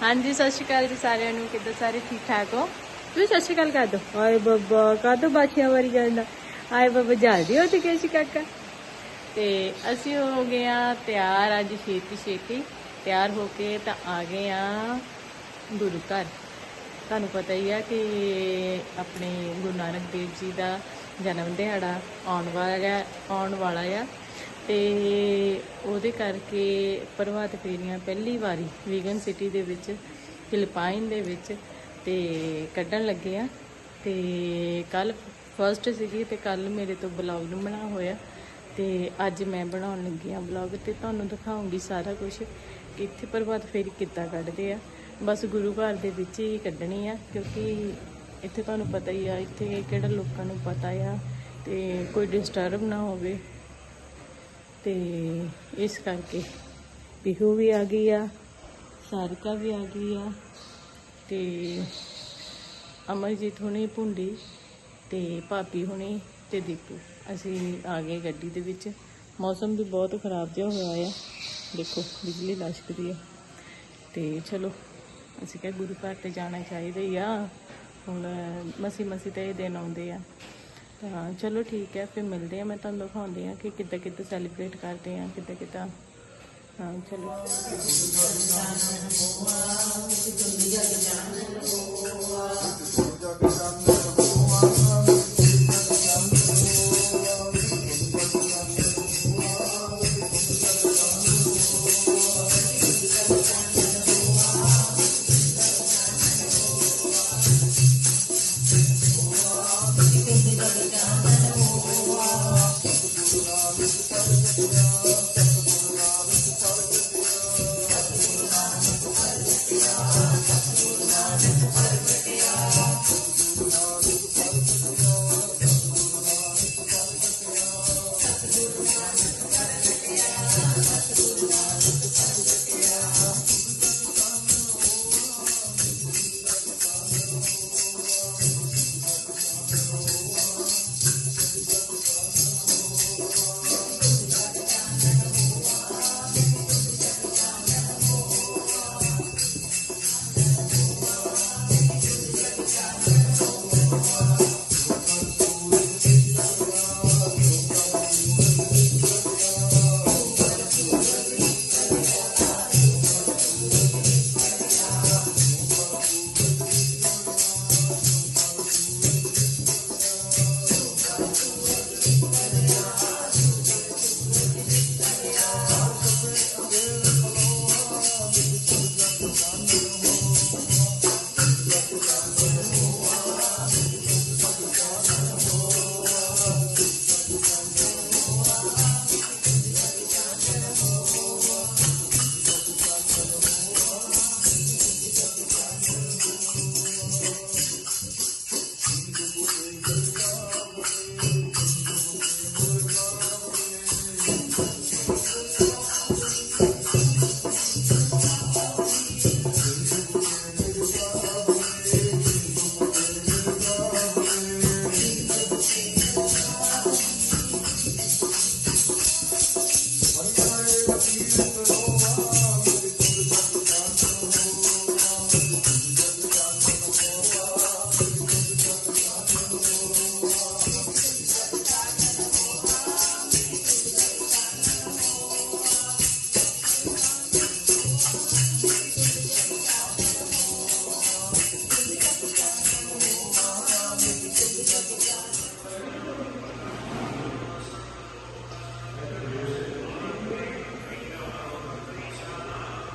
ਹਾਂਜੀ ਸਤਿ ਸ਼੍ਰੀ ਅਕਾਲ ਜੀ ਸਾਰਿਆਂ ਨੂੰ। ਕਿੱਦਾਂ ਸਾਰੇ ਠੀਕ ਠਾਕ ਹੋ? ਤੂੰ ਸਤਿ ਸ਼੍ਰੀ ਅਕਾਲ ਕਰ ਦੋ ਆਏ ਬੱਬਾ ਕਾਦੋਂ ਬਾਛੀਆਂ ਵਾਰੀ ਜਾਂਦਾ? ਆਏ ਬੱਬਾ ਜਲਦੀ ਹੋ ਤੇ ਸੀ ਕਾਕਾ। ਤੇ ਅਸੀਂ ਹੋ ਗਏ ਆ ਤਿਆਰ ਅੱਜ ਛੇਤੀ ਛੇਤੀ। ਤਿਆਰ ਹੋ ਕੇ ਤਾਂ ਆ ਗਏ ਆ ਗੁਰੂ ਘਰ। ਤੁਹਾਨੂੰ ਪਤਾ ਹੀ ਆ ਕਿ ਆਪਣੇ ਗੁਰੂ ਨਾਨਕ ਦੇਵ ਜੀ ਦਾ ਜਨਮ ਦਿਹਾੜਾ ਆਉਣ ਵਾਲਾ ਆ ਆਉਣ ਵਾਲਾ ਆ। ਤੇ ਉਹਦੇ ਕਰਕੇ ਪ੍ਰਭਾਤ ਫੇਰੀਆਂ ਪਹਿਲੀ ਵਾਰੀ ਵੀਗਨ ਸਿਟੀ ਦੇ ਵਿੱਚ ਫਿਲਪਾਈਨ ਦੇ ਵਿੱਚ ਤੇ ਕੱਢਣ ਲੱਗੇ ਆ। ਤੇ ਕੱਲ ਫਰਸਟ ਸੀਗੀ ਤੇ ਕੱਲ ਮੇਰੇ ਤੋਂ ਬਲੌਗ ਨੂੰ ਬਣਾ ਹੋਇਆ। ਤੇ ਅੱਜ ਮੈਂ ਬਣਾਉਣ ਲੱਗੀ ਆ ਬਲੌਗ ਤੇ ਤੁਹਾਨੂੰ ਦਿਖਾਉਂਗੀ ਸਾਰਾ ਕੁਝ ਕਿ ਇੱਥੇ ਪ੍ਰਭਾਤ ਫੇਰੀ ਕਿੱਦਾਂ ਕੱਢਦੇ ਆ। ਬਸ ਗੁਰੂ ਘਰ ਦੇ ਵਿੱਚ ਹੀ ਕੱਢਣੀ ਆ, ਕਿਉਂਕਿ ਇੱਥੇ ਤੁਹਾਨੂੰ ਪਤਾ ਹੀ ਆ, ਇੱਥੇ ਕਿਹੜਾ ਲੋਕਾਂ ਨੂੰ ਪਤਾ ਆ ਤੇ ਕੋਈ ਡਿਸਟਰਬ ਨਾ ਹੋਵੇ। ਤੇ ਇਸ ਕਰਕੇ ਪਿਹੂ ਵੀ ਆ ਗਈ ਆ, ਸਾਰਿਕਾ ਵੀ ਆ ਗਈ ਆ ਤੇ ਅਮਰਜੀਤ ਹੁਣੀ ਭੁੰਡੀ ਤੇ ਭਾਪੀ ਹੁਣੀ ਤੇ ਦੀਪੂ। ਅਸੀਂ ਆ ਗਏ ਗੱਡੀ ਦੇ ਵਿੱਚ। ਮੌਸਮ ਵੀ ਬਹੁਤ ਖਰਾਬ ਜਿਹਾ ਹੋਇਆ ਆ। ਦੇਖੋ, ਬਿਜਲੀ ਲਸ਼ਕਦੀ ਆ। ਤੇ ਚਲੋ, ਅਸੀਂ ਕਿਹਾ ਗੁਰੂ ਘਰ ਤੇ ਜਾਣਾ ਚਾਹੀਦਾ ਹੀ ਆ। ਹੁਣ ਮਸੀ ਮਸੀ ਤੇ ਇਹ ਦਿਨ ਆਉਂਦੇ ਆ। ਤਾਂ ਚਲੋ ਠੀਕ ਹੈ, ਫਿਰ ਮਿਲਦੇ ਆ ਮੈਂ ਤੁਹਾਨੂੰ ਦਿਖਾਉਂਦੀ ਆ ਕਿ ਕਿੱਦਾਂ ਕਿੱਦਾਂ ਸੈਲੀਬ੍ਰੇਟ ਕਰਦੇ ਆ ਕਿੱਦਾਂ ਕਿੱਦਾਂ। ਹਾਂ, ਚਲੋ।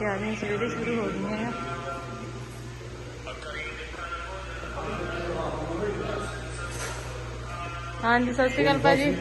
ਤਿਆਰੀਆਂ ਸਵੇਰੇ ਸ਼ੁਰੂ ਹੋ ਗਈਆਂ ਆ। ਹਾਂਜੀ ਸਤਿ ਸ਼੍ਰੀ ਅਕਾਲ ਭਾਜੀ।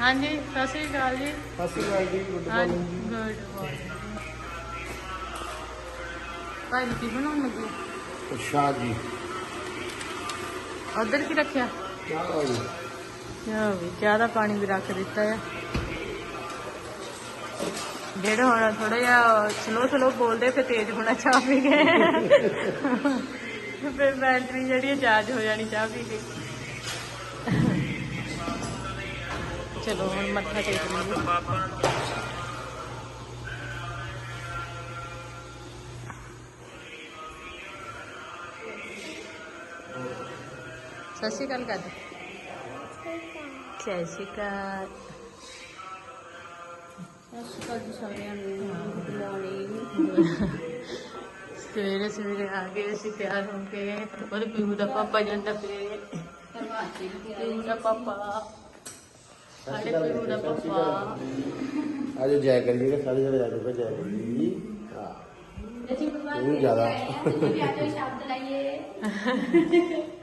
ਹਾਂਜੀ ਸਤਿ ਸ਼੍ਰੀ ਅਕਾਲ ਜੀ। ਸਤਿ ਸ਼੍ਰੀ ਅਕਾਲ ਜੀ ਗੁੱਡ ਮਾਰਨਿੰਗ ਗੁੱਡ ਮਾਰਨਿੰਗ। ਭਾਜੀ ਕੀ ਬਣਾਉਣ ਲੱਗੇ? ਅੱਛਾ ਜੀ। ਉਧਰ ਕੀ ਰੱਖਿਆ? ਚਾਹ ਜੀ। ਚਾਹ ਵੀ ਚਾਹ ਦਾ ਪਾਣੀ ਵੀ ਰੱਖ ਦਿੱਤਾ ਆ। ਜਿਹੜਾ ਹੁਣ ਥੋੜਾ ਜਿਹਾ ਸਲੋ ਸਲੋ ਬੋਲਦੇ ਫਿਰ ਤੇਜ਼ ਹੋਣਾ ਚਾਹ ਪੀ ਕੇ। ਫਿਰ ਬੈਟਰੀ ਜਿਹੜੀ ਚਾਰਜ ਹੋ ਜਾਣੀ ਚਾਹ ਪੀ ਕੇ। ਚਲੋ ਹੁਣ ਮੱਥਾ ਟੇਕ ਲਈਏ। ਸਤਿ ਸ਼੍ਰੀ ਅਕਾਲ ਕਰ ਸਤਿ ਸ਼੍ਰੀ ਅਕਾਲ। ਸਵੇਰੇ ਸਵੇਰੇ ਆ ਗਏ ਅਸੀਂ ਤਿਆਰ ਹੋ ਕੇ ਉਹਦੇ ਪੀਹੂ ਦਾ ਪਾਪਾ ਜਾਂਦਾ ਪਏ ਪੀਹੂ ਦਾ ਪਾਪਾ। ਸਾਡੇ ਪੀਹੂ ਦਾ ਪਾਪਾ। ਅੱਜ ਜੈ ਕਰੀਏ ਸਾਰੇ ਜਣੇ ਅੱਜ ਕੋ ਜੈ ਕਰੀਏ। ਹਾਂ। ਇਹਨੂੰ ਜ਼ਿਆਦਾ। ਸ਼ਬਦ ਲਾਈਏ।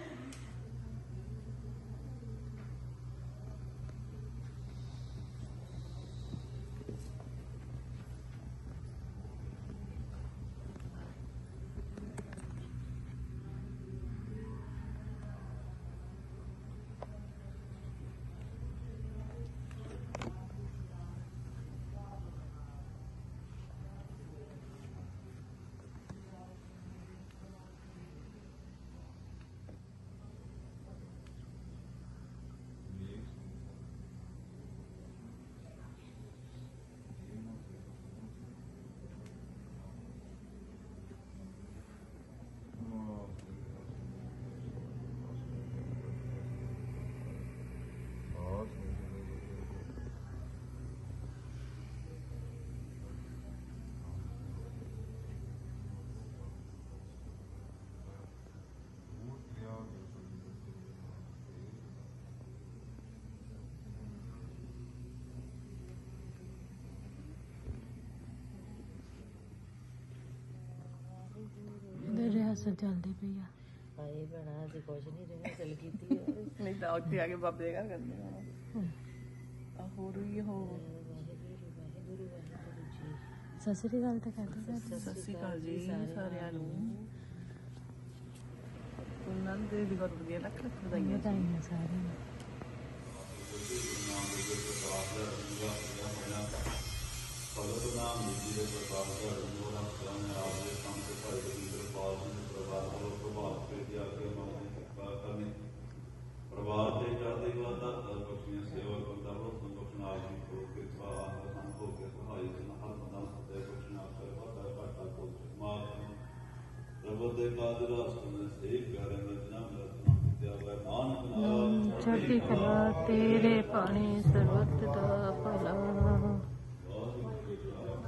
ਰਿਹਾਸਲ ਚੱਲਦੀ ਪਈ ਆ। ਹਾਏ ਭੈਣਾ ਅਸੀਂ ਕੁਛ ਨਹੀਂ ਰਹੇ ਚਲ ਕੀਤੀ ਨਹੀਂ ਤਾਂ ਉੱਥੇ ਆ ਕੇ ਬਾਬੇ ਦੇ ਘਰ ਕਰਦੇ ਆ। ਆ ਹੋਰ ਵੀ ਹੋ ਸਤਿ ਸ਼੍ਰੀ ਅਕਾਲ ਤਾਂ ਕਰ ਦੇ ਸਤਿ ਸ਼੍ਰੀ ਅਕਾਲ ਜੀ ਸਾਰਿਆਂ ਨੂੰ। ਉਹਨਾਂ ਦੇ ਵੀ ਬਹੁਤ ਵਧੀਆ ਲੱਖ ਲੱਖ ਵਧਾਈਆਂ ਵਧਾਈਆਂ ਸਾਰਿਆਂ ਨੂੰ। ਪਰਿਵਾਰ ਦੇ ਚੜ੍ਹਦੀ ਕਲਾ ਦਾ ਬਖਸ਼ੀਆਂ ਸੇਵਾ ਕਰਦਾ ਉਹ ਸੰਤੋਖ ਨਾਲ ਹੀ ਕੋ ਕਿਰਪਾ ਆਸਨ ਹੋ ਕੇ ਸਹਾਈ ਜਨ ਹਰ ਬੰਦਾ ਸਦੇ ਬਖਸ਼ਣਾ ਕਰ ਵਾਦਾ ਘਾਟਾ ਕੋ ਮਾਤ ਰਬ ਦੇ ਕਾਜ ਰਾਸਨ ਸੇ ਕਰਨ ਰਚਨਾ ਰਤਨਾ ਵਿਦਿਆ ਵੈ ਨਾਨਕ ਨਾਮ ਚੜ੍ਹਦੀ ਕਲਾ ਤੇਰੇ ਪਾਣੀ ਸਰਬੱਤ ਦਾ ਭਲਾ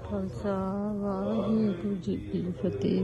ਖਾਲਸਾ ਵਾਹਿਗੁਰੂ ਜੀ ਕੀ ਫਤਿਹ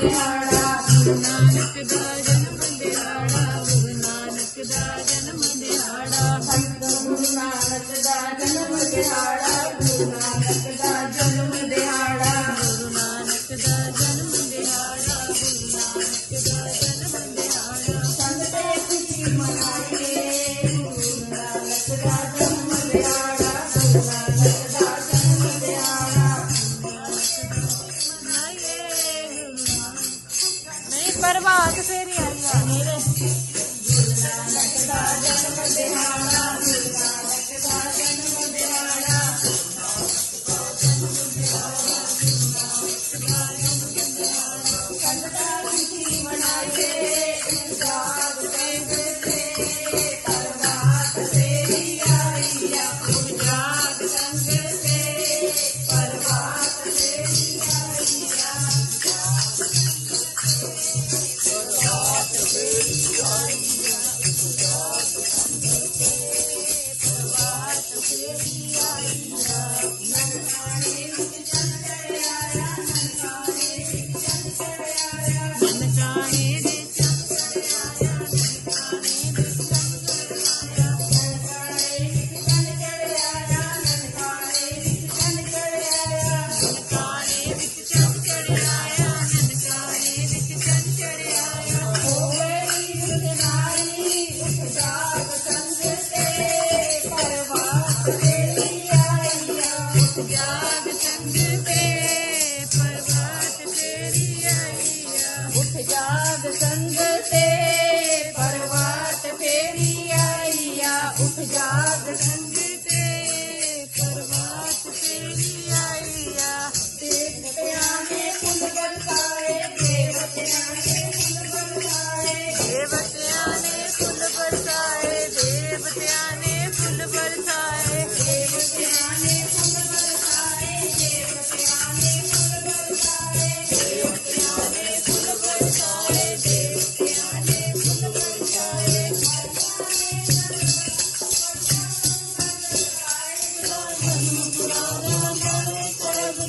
ध्यानात्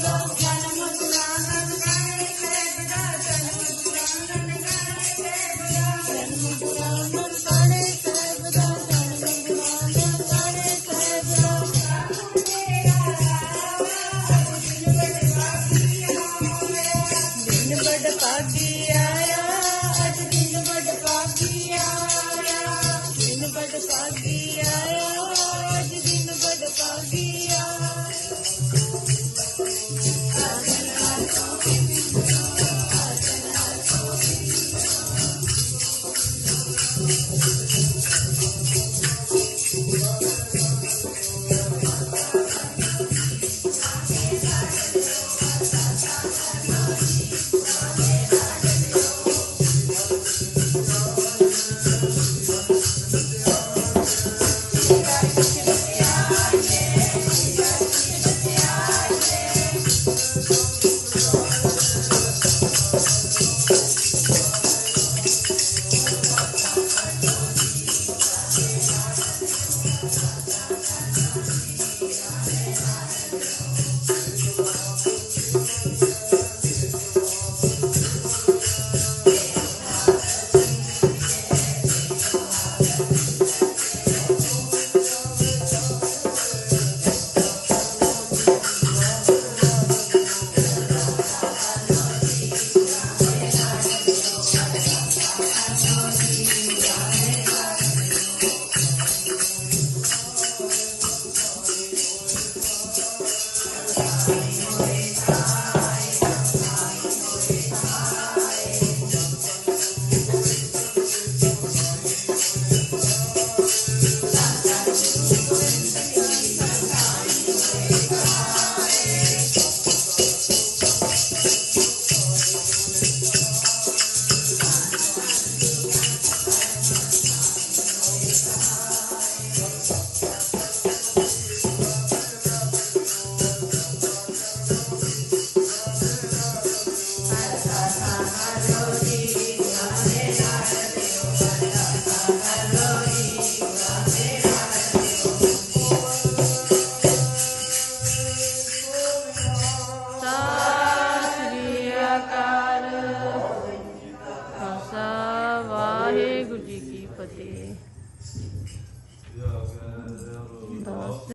alone.